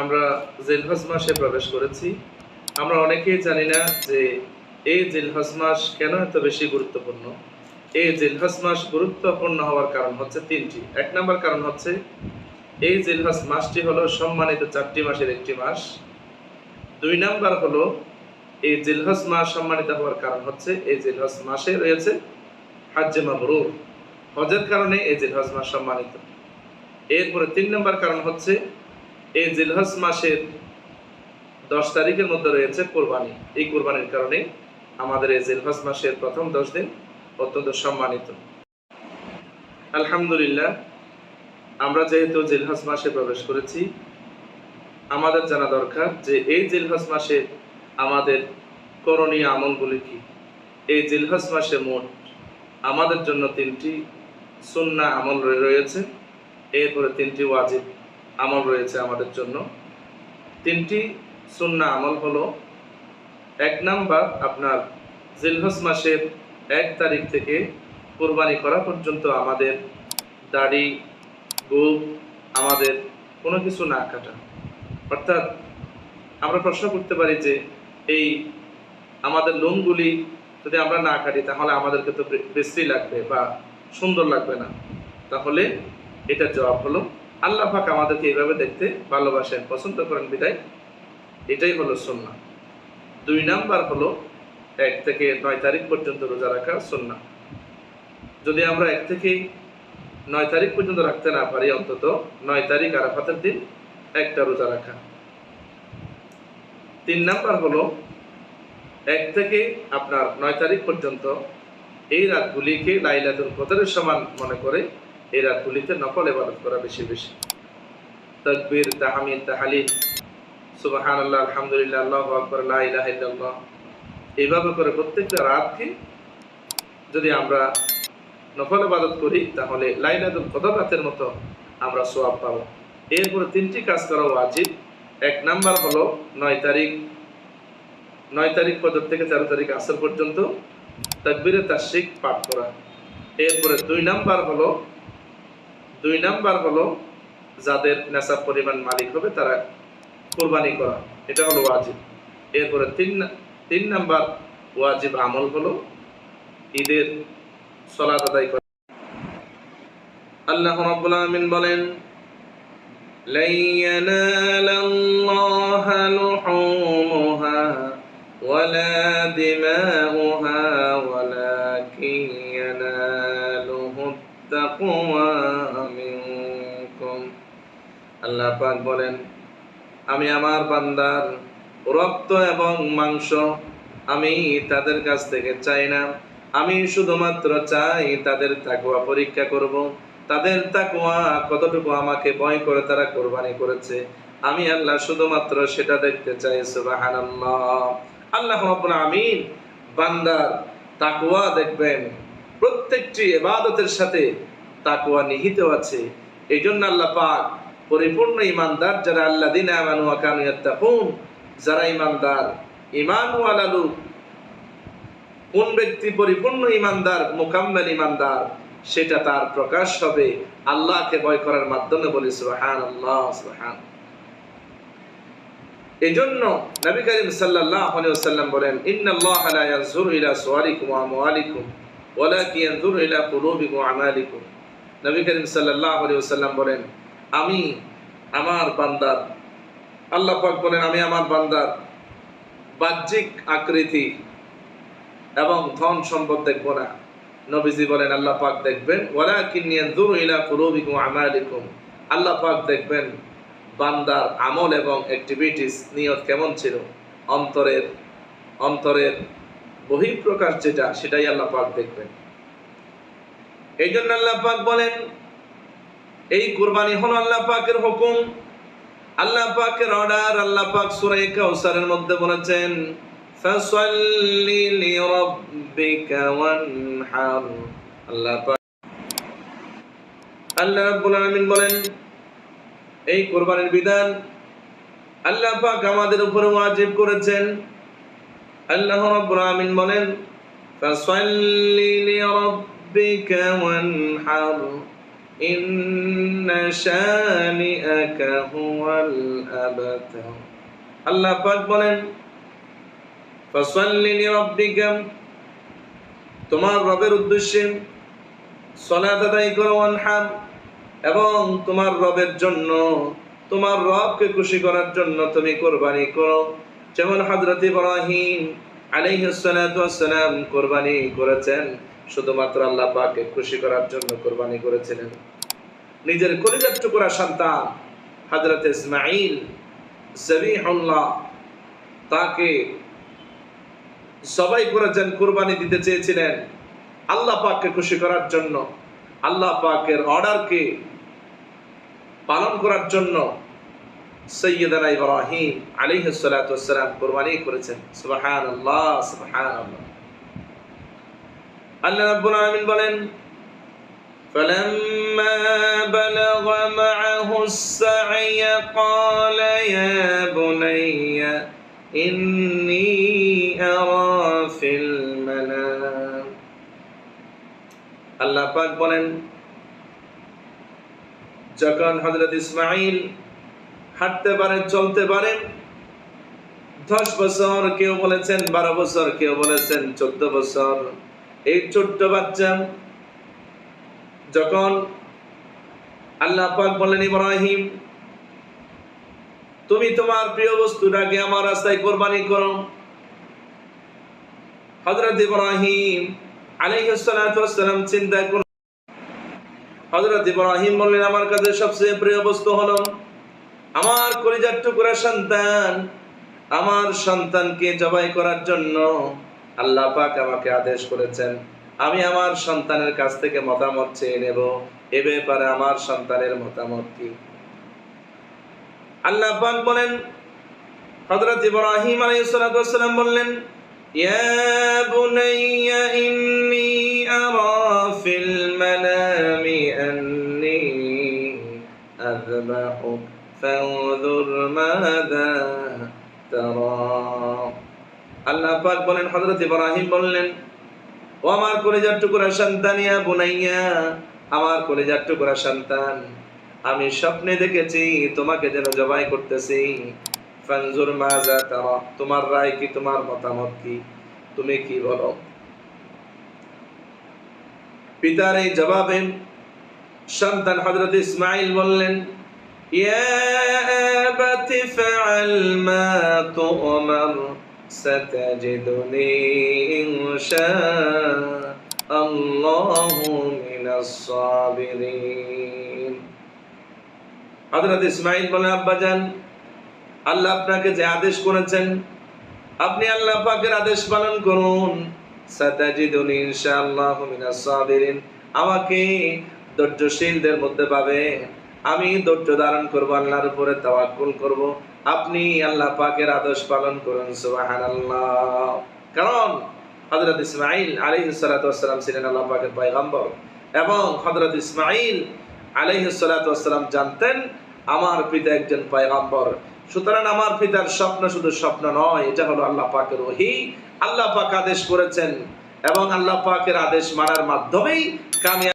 আমরা জিলহজ মাসে প্রবেশ করেছি। আমরা অনেকেই জানি না যে এই জিলহজ মাস কেন এত বেশি গুরুত্বপূর্ণ। এই জিলহজ মাস গুরুত্বপূর্ণ হওয়ার কারণ হচ্ছে তিনটি। এক নম্বর কারণ হচ্ছে, এই জিলহজ মাসটি হলো সম্মানিত চারটি মাসের একটি মাস। দুই নাম্বার হলো, এই জিলহজ মাস সম্মানিত হওয়ার কারণ হচ্ছে, এই জিলহজ মাসে রয়েছে হাজ্জে মাবরুর। হজের কারণে এই জিলহজ মাস সম্মানিত। এরপরে তিন নম্বর কারণ হচ্ছে এই জিলহজ মাসের দশ তারিখের মধ্যে রয়েছে কোরবানি। এই কোরবানির কারণে আমাদের এই জিলহজ মাসের প্রথম দশ দিন অত্যন্ত সম্মানিত। আলহামদুলিল্লাহ, আমরা যেহেতু জিলহজ মাসে প্রবেশ করেছি, আমাদের জানা দরকার যে এই জিলহজ মাসে আমাদের করণীয় আমলগুলি কি? এই জিলহজ মাসে মোট আমাদের জন্য তিনটি সুন্না আমল রয়ে- রয়েছে। এরপরে তিনটি ওয়াজিব। আমল রয়েছে আমাদের জন্য। তিনটি সুন্না আমল হলো, এক নাম্বার আপনার জিলহজ মাসের এক তারিখ থেকে কোরবানি করা পর্যন্ত আমাদের দাড়ি গোপ আমাদের কোনো কিছু না কাটা। অর্থাৎ আমরা প্রশ্ন করতে পারি যে, এই আমাদের লোমগুলি যদি আমরা না কাটি, তাহলে আমাদেরকে তো বে- বিশ্রী লাগবে বা সুন্দর লাগবে না। তাহলে এটার জবাব হলো আল্লাহ পাক আমাদেরকে এইভাবে দেখতে ভালোবাসেন, পছন্দ করেন, বিদায়। এটাই হলো সুন্না দুই নাম্বার হলো এক থেকে নয় তারিখ পর্যন্ত রোজা রাখা সুন্না যদি আমরা এক থেকে নয় তারিখ পর্যন্ত রাখতে না পারি, অন্তত নয় তারিখ আরাফাতের দিন একটা রোজা রাখা। তিন নাম্বার হলো এক থেকে আপনার নয় তারিখ পর্যন্ত এই রাতগুলিকে লাইলাতুল কদরের সমান মনে করে এই রাতগুলিতে নকল এবাদত করা বেশি বেশি। তকবীর, তাহমিদ, তাহালিল সুবাহান আল্লাহ আলহামদুলিল্লাহ, আল্লাহ আকবর, লা ইলাহা এইভাবে করে প্রত্যেকটা রাতকে যদি আমরা নফল ইবাদত করি, তাহলে লাইলাতুল কদর রাতের মতো আমরা সোয়াব পাবো। এরপরে তিনটি কাজ করা ওয়াজিব। এক নাম্বার হলো নয় তারিখ নয় তারিখ ফজর থেকে তেরো তারিখ আসর পর্যন্ত তাকবিরে তাশরিক পাঠ করা। এরপরে দুই নাম্বার হলো দুই নাম্বার হলো যাদের নেশার পরিমাণ মালিক হবে তারা কোরবানি করা এটা হলো ওয়াজিব এরপরে তিন না- তিন নাম্বার ওয়াজিব আমল হলো ঈদের সলাত আদায় করা আল্লাহ রাব্বুল আলামিন বলেন لن ينال الله لحومها ولا دماؤها ولكن يناله التقوى منكم আল্লাহ পাক বলেন, আমি আমার বান্দার রক্ত এবং মাংস আমি তাদের কাছ থেকে চাই না। আমি শুধুমাত্র চাই তাদের তাকুয়া পরীক্ষা করব। তাদের তাকুয়া কতটুকু আমাকে ভয় করে তারা কোরবানি করেছে। আমি আল্লাহ শুধুমাত্র সেটা দেখতে চাই, সুবহানাল্লাহ। আল্লাহ রাব্বুল আমিন বান্দার তাকুয়া দেখবেন, প্রত্যেকটি ইবাদতের সাথে তাকুয়া নিহিত আছে। এই জন্য আল্লাহ পাক পরিপূর্ণ ইমানদার যারা আল্লাহ দিন যারা ইমানদার ইমান ওয়ালা লোক, কোন ব্যক্তি পরিপূর্ণ ইমানদার, মোকাম্মেল ইমানদার, সেটা তার প্রকাশ হবে আল্লাহকে ভয় করার মাধ্যমে বলি সুবহান আল্লাহ সুবহান। এই জন্য নবী করিম সাল্লাল্লাহু আলাইহি ওয়াসাল্লাম বলেন, ইন্নাল্লাহা লা ইয়ানজুরু ইলা সুওয়ারিকুম ওয়া আমওয়ালিকুম, ওয়ালাকিন ইয়ানজুরু ইলা কুলুবিকুম ওয়া আমালিকুম। নবী করিম সাল্লাল্লাহু আলাইহি ওয়াসাল্লাম বলেন আমি আমার বান্দার। আল্লাহ পাক বলেন, আমি আমার বান্দার বাহ্যিক আকৃতি এবং ধন সম্পদ দেখব না। নবীজি বলেন, আল্লাহ পাক দেখবেন, ওয়ালাকিন ইয়ানজুরু ইলা কুলুবিকুম ওয়া আমালিকুম। আল্লাহ পাক দেখবেন, বান্দার আমল এবং অ্যাক্টিভিটিস নিয়ত কেমন ছিল? অন্তরের অন্তরের বহিঃপ্রকাশ যেটা, সেটাই আল্লাহ পাক দেখবেন। এই জন্য আল্লাহ পাক বলেন এই কুরবানি হলো আল্লাহ পাকের হুকুম। আল্লাহ পাকের অর্ডার আল্লাহ পাক সূরা কাউসারের মধ্যে বলেছেন আল্লাহ পাক আল্লাহ রাব্বুল আলামিন বলেন, এই কোরবানির বিধান আল্লাহ পাক আমাদের উপরে ওয়াজিব করেছেন। আল্লাহ রাব্বুল আলামিন বলেন, ফাসাল্লি লিরাব্বিকা ওয়ানহার। আল্লাহ পাক বলেন তোমার রবের উদ্দেশ্যে সলাত আদায় করো ওয়ানহার এবং তোমার রবের জন্য, তোমার রবকে খুশি করার জন্য তুমি কোরবানি করো। যেমন হযরত ইব্রাহিম আলাইহিস ওয়াসসালাম কোরবানি করেছেন। শুধুমাত্র আল্লাহ পাককে খুশি করার জন্য কোরবানি করেছিলেন। নিজের কলিজার টুকরা সন্তান হযরত ইসমাঈল জবিহুল্লাহ তাকে সবাই করেছেন কোরবানি দিতে চেয়েছিলেন। আল্লাহ পাককে খুশি করার জন্য, আল্লাহ পাকের অর্ডারকে পালন করার জন্য সৈয়দানা ইব্রাহিম সালাতু ওয়াসসালাম কোরবানি করেছেন। সুবহানাল্লাহ সুবহানাল্লাহ। আল্লাহ রাব্বুল আলামিন বলেন فلما بلغ معه السعي قال يا بني إني أرى في المنام আল্লাহ পাক বলেন যখন হযরত ইসমাঈল হাঁটতে পারে চলতে পারে দশ বছর কেউ বলেছেন বারো বছর কেউ বলেছেন চোদ্দ বছর এই ছোট্ট বাচ্চা যখন আল্লাহ পাক বলেন ইব্রাহিম, তুমি তোমার প্রিয় বস্তুটাকে আমার রাস্তায় কোরবানি করো। হযরত ইব্রাহিম ওয়াসসালাম চিন্তা করলেন হযরত ইব্রাহিম বললেন, আমার কাছে সবচেয়ে প্রিয় বস্তু হলো আমার কলিজার টুকরা সন্তান। আমার সন্তানকে জবাই করার জন্য আল্লাহ পাক আমাকে আদেশ করেছেন, আমি আমার সন্তানের কাছ থেকে মতামত চেয়ে নেব, এ ব্যাপারে আমার সন্তানের মতামত কি? আল্লাহ পাক বলেন, হযরত ইব্রাহিম আলাইহিস সালাতু ওয়াসসালাম বললেন, ইয়া বুনাইয়া ইন্নী আরা ফিল মানামি আন্নী আযবাহুক, ফানজুর মাযা তারা। আল্লাহ পাক বলেন, হযরত ইব্রাহিম বললেন, ও আমার কলেজার টুকরা সন্তানিয়া বুনাইয়া, আমার কলেজার টুকরা সন্তান, আমি স্বপ্নে দেখেছি, তোমাকে যেন জবাই করতেছি। ফানজুর মাজা তারা, তোমার রায় কি, তোমার মতামত কি, তুমি কি বলো? পিতার এই জবাবে সন্তান হযরত ইসমাঈল বললেন, ইয়া আবাতি ফাআল মা তু'মার ستجدني إن شاء الله من الصابرين হযরত ইসমাঈল বলেন আব্বাজান আল্লাহ আপনাকে যে আদেশ করেছেন আপনি আল্লাহ পাকের আদেশ পালন করুন সাতাজিদুনি ইনশাআল্লাহ মিনাস সাবিরিন আমাকে ধৈর্যশীলদের মধ্যে পাবে আমি ধৈর্য ধারণ করব আল্লাহর উপরে তাওয়াক্কুল করব আপনি আল্লাহ পাকের আদেশ পালন করুন, সুবহানাল্লাহ। কারণ হযরত ইসমাঈল আলাইহিস সালাতু ছিলেন আল্লাহ পাকের পয়গম্বর এবং হযরত ইসমাঈল আলাইহিস সালাতু জানতেন, আমার পিতা একজন পয়গম্বর। সুতরাং আমার পিতার স্বপ্ন শুধু স্বপ্ন নয়, এটা হলো আল্লাহ পাকের ওহী। আল্লাহ পাক আদেশ করেছেন এবং আল্লাহ পাকের আদেশ মানার মাধ্যমেই কামিয়াব